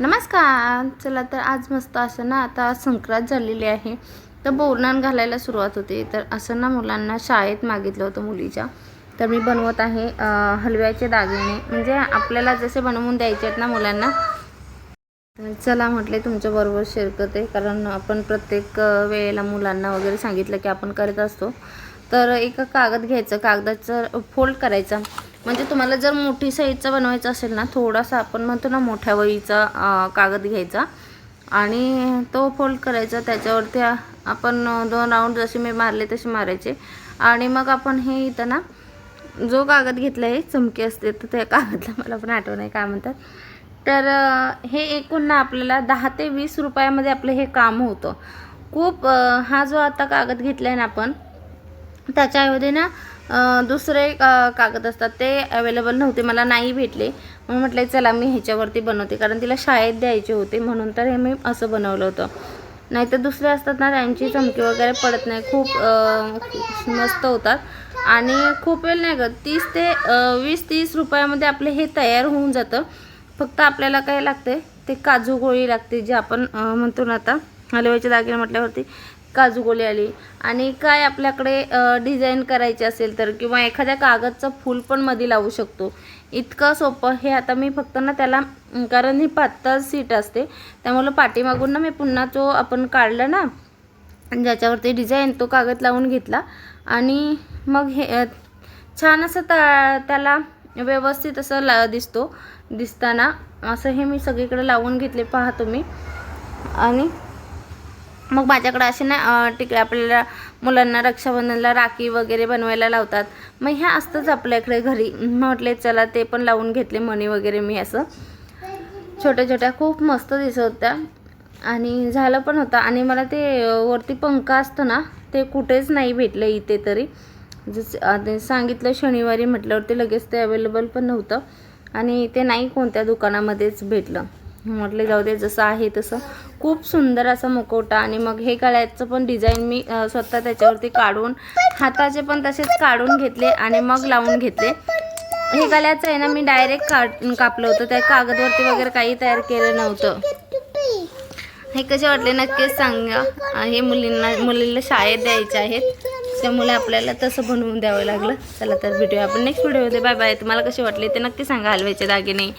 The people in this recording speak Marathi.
नमस्कार. चला तर आज मस्त असं ना आता संक्रांत झालेली आहे. तर बोरणान घालायला सुरुवात होते. तर असं ना मुलांना शाळेत मागितलं होतं मुलीच्या. तर मी बनवत आहे हलव्याचे दागिने. म्हणजे आपल्याला जसे बनवून द्यायचे आहेत ना मुलांना. तर चला म्हटले तुमच्याबरोबर शेअर करते. कारण आपण प्रत्येक वेळेला मुलांना वगैरे सांगितलं की आपण करत असतो. तर एक कागद घ्यायचं. कागदाचं फोल्ड करायचा. म्हणजे तुम्हाला जर मोठी साईजचा बनवायचा असेल ना थोडासा आपण म्हणतो ना मोठ्या वहीचा कागद घ्यायचा आणि तो फोल्ड करायचा. त्याच्यावरती आपण दोन राऊंड जसे मी मारले तसे मारायचे. आणि मग आपण हे इथं ना जो कागद घेतला आहे चमकी असते तर त्या कागदला मला पण आठवण आहे काय म्हणतात? तर हे एकूण ना आपल्याला दहा ते वीस रुपयामध्ये आपलं हे काम होतं. खूप हा जो आता कागद घेतला आहे ना आपण त्याच्याऐवजी ना दुसरे का कागद असतात ते अवेलेबल नव्हते मला नाही भेटले. म्हणून म्हटलं चला मी ह्याच्यावरती बनवते. कारण तिला शाळेत द्यायचे होते म्हणून तर हे मी असं बनवलं होतं. नाहीतर दुसरे असतात ना त्यांची चमकी वगैरे पडत नाही. खूप मस्त होतात. आणि खूप वेळ नाही गं तीस ते वीस तीस रुपयामध्ये आपले हे तयार होऊन जातं. फक्त आपल्याला काय लागते ते काजू गोळी लागते जे आपण म्हणतो ना आता हलव्याचे दागिने म्हटल्यावरती. काजू आली. आणि काय आपल्याकडे डिझाईन करायची असेल तर किंवा एखाद्या कागदचं फूल पण मध्ये लावू शकतो. इतकं सोपं. हे आता मी फक्त ना त्याला कारण ही पातळ सीट असते. त्यामुळं पाठीमागून ना मी पुन्हा तो आपण काढला ना ज्याच्यावरती डिझाईन तो कागद लावून घेतला. आणि मग हे छान असं ता त्याला व्यवस्थित असं ला दिसतो. दिसताना असं हे मी सगळीकडे लावून घेतले पहा तुम्ही. आणि मग माझ्याकडे असे ना अ, टिकले आपल्याला मुलांना रक्षाबंधनला राखी वगैरे बनवायला लावतात. मग ह्या असतंच आपल्याकडे घरी. म्हटले चला ते पण लावून घेतले मणी वगैरे मी असं. छोट्या छोट्या खूप मस्त दिसत होत्या. आणि झालं पण होतं. आणि मला ते वरती पंखा असतं ना ते कुठेच नाही भेटलं इथे तरी. जसं सांगितलं शनिवारी म्हटल्यावरती लगेच ते अवेलेबल पण नव्हतं. आणि ते नाही कोणत्या दुकानामध्येच भेटलं. म्हटले जाऊ दे जसं आहे तसं. खूप सुंदर असा मुखवटा आणि मग हे गळ्याचं पण डिझाईन मी स्वतः त्याच्यावरती काढून हाताचे पण तसेच काढून घेतले आणि मग लावून घेतले. हे गळ्याचं आहे ना मी डायरेक्ट का कापलं होतं. त्या कागदवरती वगैरे काही तयार केलं नव्हतं. हे कसे वाटले नक्कीच सांगा. हे मुलींना मुलीला शाळेत द्यायचे आहेत. त्यामुळे आपल्याला तसं बनवून द्यावं लागलं. चला तर भेटूया आपण नेक्स्ट व्हिडिओमध्ये बाय बाय तुम्हाला कसे वाटले ते नक्की सांगा हलव्याचे दागिने.